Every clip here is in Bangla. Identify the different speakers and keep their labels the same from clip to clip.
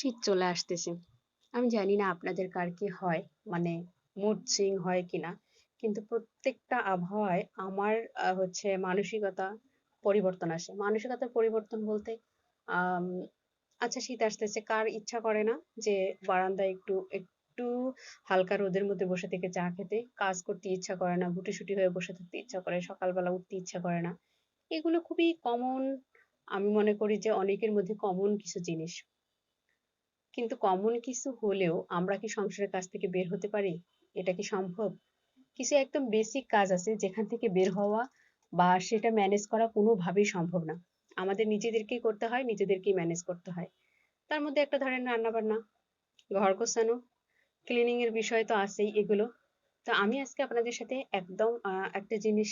Speaker 1: শীত চলে আসতেছে। আমি জানি না আপনাদের কার কি হয় মানে মুড সুইং হয় কিনা, কিন্তু প্রত্যেকটা আবহাওয়ায় আমার হচ্ছে মানসিকতা পরিবর্তন আসে। মানসিকতার পরিবর্তন বলতে আচ্ছা শীত আসতেছে, কার ইচ্ছা করে না যে বারান্দায় একটু একটু হালকা রোদের মধ্যে বসে থেকে চা খেতে, কাজ করতে ইচ্ছা করে না, গুটিসুটি হয়ে বসে থাকতে ইচ্ছা করে, সকালবেলা উঠতে ইচ্ছা করে না। এগুলো খুবই কমন আমি মনে করি যে অনেকের মধ্যে কমন কিছু জিনিস। কিন্তু কমন কিছু হলেও আমরা কি সংসারের কাছ থেকে বের হতে পারি? এটা কি সম্ভব? কিছু একদম বেসিক কাজ আছে যেখান থেকে বের হওয়া বা সেটা ম্যানেজ করা কোনোভাবেই সম্ভব না। আমাদের নিজেদেরকেই করতে হয়, নিজেদেরকেই ম্যানেজ করতে হয়। তার মধ্যে একটা ধরেন রান্না বান্না ঘর গোছানো ক্লিনিং এর বিষয় তো আছেই এগুলো। তো আমি আজকে আপনাদের সাথে একদম একটা জিনিস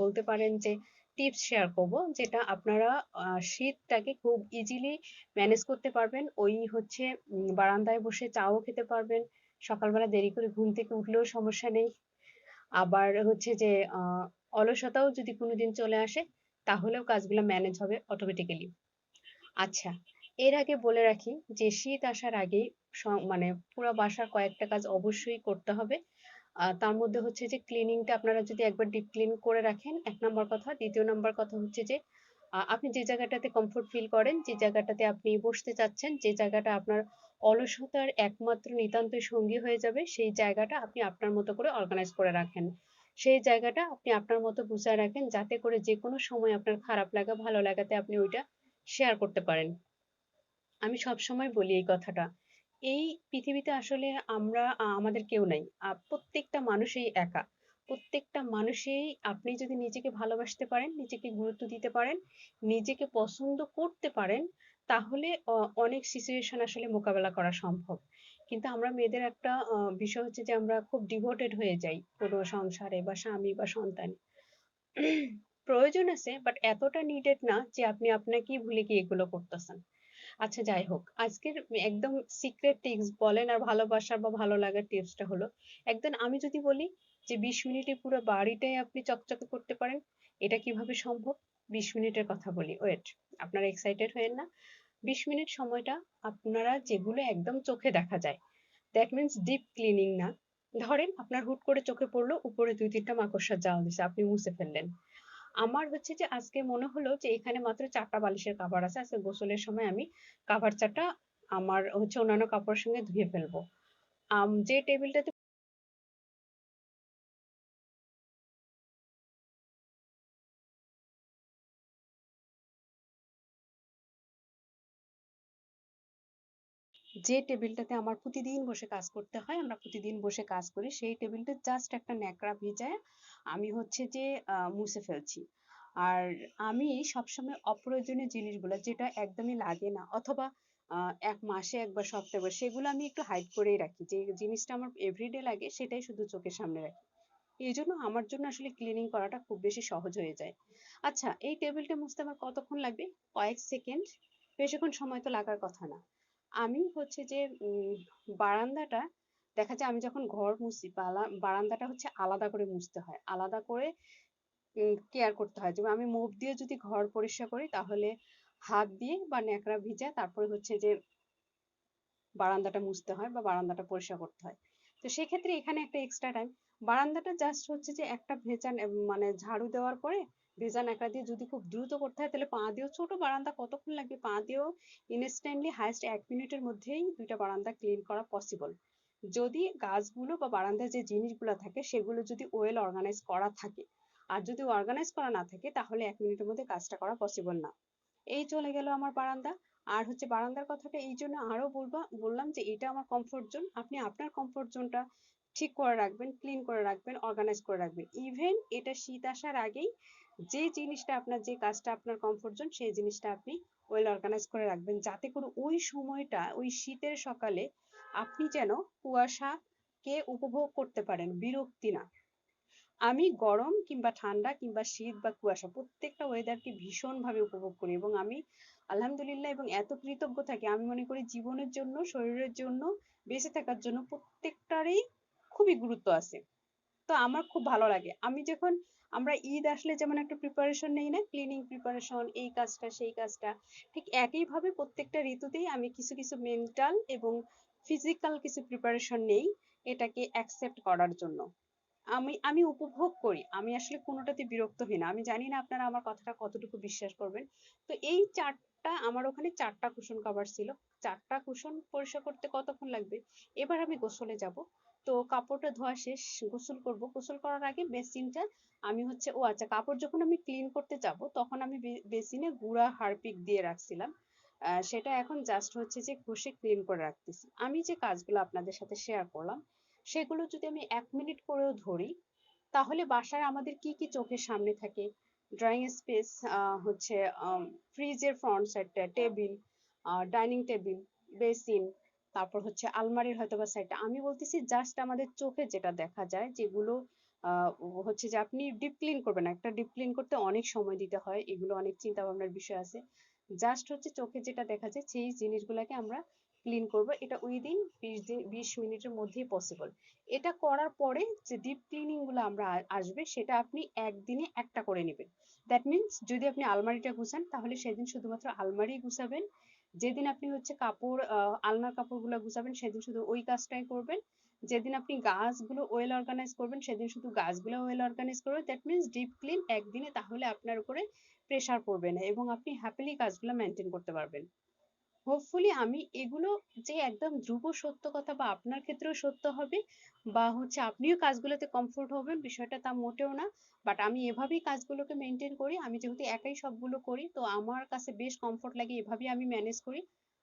Speaker 1: বলতে পারেন যে টিপস শেয়ার করব যেটা আপনারা শীতটাকে খুব ইজিলি ম্যানেজ করতে পারবেন। ওই হচ্ছে বারান্দায় বসে চাও খেতে পারবেন। সকালবেলা দেরি করে ঘুম থেকে উঠলেও সমস্যা নেই। আবার হচ্ছে যে অলসতাও যদি কোনোদিন চলে আসে, তাহলেও কাজগুলো ম্যানেজ হবে অটোমেটিক্যালি আচ্ছা এর আগে বলে রাখি যে, শীত আসার আগেই মানে পুরো বাসার কয়েকটা কাজ অবশ্যই করতে হবে। আহ, তার মধ্যে হচ্ছে যে ক্লিনিংটা আপনারা যদি একবার ডিপ ক্লিন করে রাখেন এক নম্বর কথা। দ্বিতীয় নম্বর কথা হচ্ছে যে আহ, আপনি যে জায়গাটাতে কমফোর্ট ফিল করেন যে জায়গাটাতে আপনি বসতে চাচ্ছেন যে জায়গাটা আপনার অলসতার একমাত্র নিতান্তই সঙ্গী হয়ে যাবে সেই জায়গাটা আপনি আপনার মতো করে অর্গানাইজ করে রাখেন। সেই জায়গাটা আপনি আপনার মতো গুছায় রাখেন যাতে করে যে কোনো সময় আপনার খারাপ লাগা ভালো লাগাতে আপনি ওইটা শেয়ার করতে পারেন। আমি সবসময় বলি এই কথাটা। এই পৃথিবীতে আসলে আমরা আমাদের কেউ নাই। প্রত্যেকটা মানুষই একা। প্রত্যেকটা মানুষই আপনি যদি নিজেকে ভালোবাসতে পারেন নিজেকে গুরুত্ব দিতে পারেন নিজেকে পছন্দ করতে পারেন তাহলে অনেক সিচুয়েশন আসলে মোকাবেলা করা সম্ভব। কিন্তু আমরা মেয়েদের একটা আহ, বিষয় হচ্ছে যে আমরা খুব ডিভোটেড হয়ে যাই কোনো সংসারে বা স্বামী বা সন্তান। প্রয়োজন আছে বাট এতটা নিডেড না যে আপনি আপনাকেই ভুলে গিয়ে এগুলো করতেছেন। আচ্ছা যাই হোক। আজকের একদম সিক্রেট টিপস বলেন আর ভালোবাসার বা ভালো লাগার টিপসটা হলো একদিন আমি যদি বলি যে বিশ মিনিটে পুরো বাড়িটাই আপনি চকচকে করতে পারেন, এটা কীভাবে সম্ভব? বিশ মিনিটের কথা বলি। ওয়েট আপনারা এক্সাইটেড হয়েন না। বিশ মিনিট সময়টা আপনারা যেগুলো একদম চোখে দেখা যায়। দ্যাট মিনস ডিপ ক্লিনিং না। ধরেন আপনার হুট করে চোখে পড়ল, উপরে দুই তিনটা মাকড়সার জাল দিছে, আপনি মুছে ফেললেন। আমার হচ্ছে যে আজকে মনে হলো যে এখানে মাত্র চারটা বালিশের কাভার আছে। আজকে গোসলের সময় আমি কাভার চারটা আমার হচ্ছে অন্যান্য কাপড়ের সঙ্গে ধুয়ে ফেলব। যে টেবিলটাতে যে টেবিলটাতে আমার প্রতিদিন বসে কাজ করতে হয়, আমরা প্রতিদিন বসে কাজ করি, সেই টেবিলটা জাস্ট একটা ন্যাকড়া ভিজায় আমি হচ্ছে যে মুছে ফেলছি। আর আমি সবসময় অপ্রয়োজনীয় জিনিসগুলো যেটা একদমই লাগে না, অথবা এক মাসে, একবার সপ্তাহে, একবার, সেগুলো আমি একটু হাইড করেই রাখি। যে জিনিসটা আমার এভরিডে লাগে, সেটাই শুধু চোখের সামনে রাখি। এই জন্য আমার জন্য আসলে ক্লিনিং করাটা খুব বেশি সহজ হয়ে যায়। আচ্ছা এই টেবিলটা মুছতে আমার কতক্ষণ লাগবে? কয়েক সেকেন্ড। বেশিক্ষণ সময় তো লাগার কথা না। আমি হচ্ছে যে বারান্দাটা দেখা যায় আমি যখন ঘর মুছি বারান্দাটা হচ্ছে আলাদা করে মুছতে হয়। আলাদা করে কেয়ার করতে হয়। যেমন আমি মুখ দিয়ে যদি ঘর পরিষ্কার করি, তাহলে হাত দিয়ে বা ন্যাকড়া ভিজে তারপরে হচ্ছে যে বারান্দাটা মুছতে হয় বা বারান্দাটা পরিষ্কার করতে হয়। তো সেক্ষেত্রে এখানে একটা এক্সট্রা টাইম বারান্দাটা জাস্ট হচ্ছে যে একটা ভেজা নে- মানে ঝাড়ু দেওয়ার পরে ভেজা ন্যাকড়া দিয়ে যদি খুব দ্রুত করতে হয়, তাহলে পা দিয়েও ছোট বারান্দা কতক্ষণ লাগবে? পা দিয়েও ইনস্ট্যান্টলি হাইস্ট এক মিনিটের মধ্যেই দুইটা বারান্দা ক্লিন করা পসিবল যদি গাছগুলো বা বারান্দায় যে জিনিসগুলো থাকে সেগুলো যদি ওয়েল অর্গানাইজ করা থাকে। আর যদি অর্গানাইজ করা না থাকে তাহলে এক মিনিটের মধ্যে কাজটা করা পসিবল না। এই চলে গেল আমার বারান্দা। আর হচ্ছে বারান্দার কথাটা এই জন্য আরও বলবা, বললাম যে এটা আমার কমফোর্ট জোন আপনি আপনার কমফোর্ট জোনটা ঠিক করে রাখবেন ক্লিন করে রাখবেন অর্গানাইজ করে রাখবেন। ইভেন এটা শীত আসার আগেই যে জিনিসটা আপনার, যে কাজটা আপনার কমফোর্ট জোন সেই জিনিসটা আপনি ওয়েল অর্গানাইজ করে রাখবেন। যাতে করে ওই সময়টা, ওই শীতের সকালে আপনি যেন কুয়াশাকে উপভোগ করতে পারেন, বিরক্তি না। আমি গরম কিংবা ঠান্ডা কিংবা শীত বা কুয়াশা প্রত্যেকটা ওয়েদারকে ভীষণভাবে উপভোগ করি এবং আমি আলহামদুলিল্লাহ এবং এত কৃতজ্ঞ থাকি। আমি মনে করি জীবনের জন্য, শরীরের জন্য, বেঁচে থাকার জন্য প্রত্যেকটারই খুবই গুরুত্ব আছে। তো আমার খুব ভালো লাগে। আমি যখন আমরা ঈদ আসলে যেমন একটা প্রিপারেশন নেই না ক্লিনিং প্রিপারেশন এই কাজটা, সেই কাজটা, ঠিক একইভাবে প্রত্যেকটা ঋতুতেই আমি কিছু কিছু মেন্টাল এবং ফিজিক্যাল কিছু প্রিপারেশন নেই এটাকে অ্যাকসেপ্ট করার জন্য। আমি আমি উপভোগ করি, আমি আসলে কোনোটাতে বিরক্ত হই না। আমি জানি না আপনারা আমার কথাটা কতটুকু বিশ্বাস করবেন। তো এই চারটা, আমার ওখানে চারটা কুশন কভার ছিল। চারটা কুশন পরিষ্কার করতে কতক্ষণ লাগবে? এবার আমি গোসলে যাব। তো কাপড়টা ধোয়া শেষ, গোসল করব। গোসল করার আগে বেসিনটা আমি হচ্ছে, ও আচ্ছা কাপড় যখন আমি ক্লিন করতে যাব, তখন আমি বেসিনে গুঁড়া হারপিক দিয়ে রাখছিলাম। সেটা এখন জাস্ট হচ্ছে যে ঘষে ক্লিন করে রাখতেছি। আমি যে কাজগুলো আপনাদের সাথে শেয়ার করলাম, সেগুলো যদি আমি এক মিনিট করেও ধরি, তাহলে বাসায় আমাদের কি কি চোখের সামনে থাকে? ড্রয়িং স্পেস হচ্ছে ফ্রিজের ফ্রন্ট সাইডটা টেবিল ডাইনিং টেবিল বেসিন তারপর হচ্ছে আলমারির হয়তো বা সাইডটা আমি বলতেছি জাস্ট আমাদের চোখে যেটা দেখা যায়, যেগুলো হচ্ছে যে আপনি ডিপ ক্লিন করবেন। একটা ডিপ ক্লিন করতে অনেক সময় দিতে হয়, এগুলো অনেক চিন্তা ভাবনার বিষয় আছে। জাস্ট হচ্ছে চোখে যেটা দেখা যায়, সেই জিনিসগুলোকে আমরা ক্লিন করব। এটা উইদিন বিশ বিশ মিনিটের মধ্যেই পসিবল এটা করার পরে যে ডিপ ক্লিনিংগুলো আমরা আসবে, সেটা আপনি একদিনে একটা করে নেবেন। দ্যাট মিনস যদি আপনি আলমারিটা গুছান, তাহলে সেদিন শুধুমাত্র আলমারি গুছাবেন। যেদিন আপনি হচ্ছে কাপড় আলনার কাপড়গুলো গুছাবেন, সেদিন শুধু ওই কাজটাই করবেন। যেদিন আপনি গাছগুলো ওয়েল অর্গানাইজ করবেন, সেদিন শুধু গাছগুলো ওয়েল অর্গানাইজ করবেন। দ্যাট মিনস ডিপ ক্লিন একদিনে তাহলে আপনার উপরে প্রেশার পড়বে না এবং আপনি হ্যাপিলি কাজগুলো মেনটেন করতে পারবেন। হোপফুলি আমি এগুলো যে একদম ধ্রুব সত্য কথা বা আপনার ক্ষেত্রেও সত্য হবে বা হচ্ছে আপনিও কাজগুলোতে কমফোর্ট হবেন, বিষয়টা তা মোটেও না। বাট আমি এভাবেই কাজগুলোকে মেনটেন করি। আমি যেহেতু একাই সবগুলো করি, তো আমার কাছে বেশ কমফোর্ট লাগে এভাবেই আমি ম্যানেজ করি।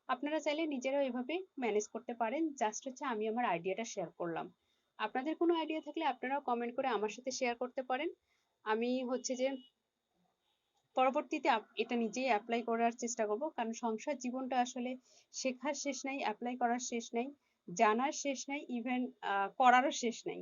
Speaker 1: আপনারা চাইলে নিজেরাও এভাবে ম্যানেজ করতে পারেন। জাস্ট হচ্ছে আমি আমার আইডিয়াটা শেয়ার করলাম। আপনাদের কোনো আইডিয়া থাকলে আপনারাও কমেন্ট করে আমার সাথে শেয়ার করতে পারেন। আমি হচ্ছে যে পরবর্তীতে এটা নিজেই অ্যাপ্লাই করার চেষ্টা করব। কারণ সংসার জীবনটা আসলে শেখার শেষ নাই অ্যাপ্লাই করার শেষ নাই, জানার শেষ নাই ইভেন করারও শেষ নাই।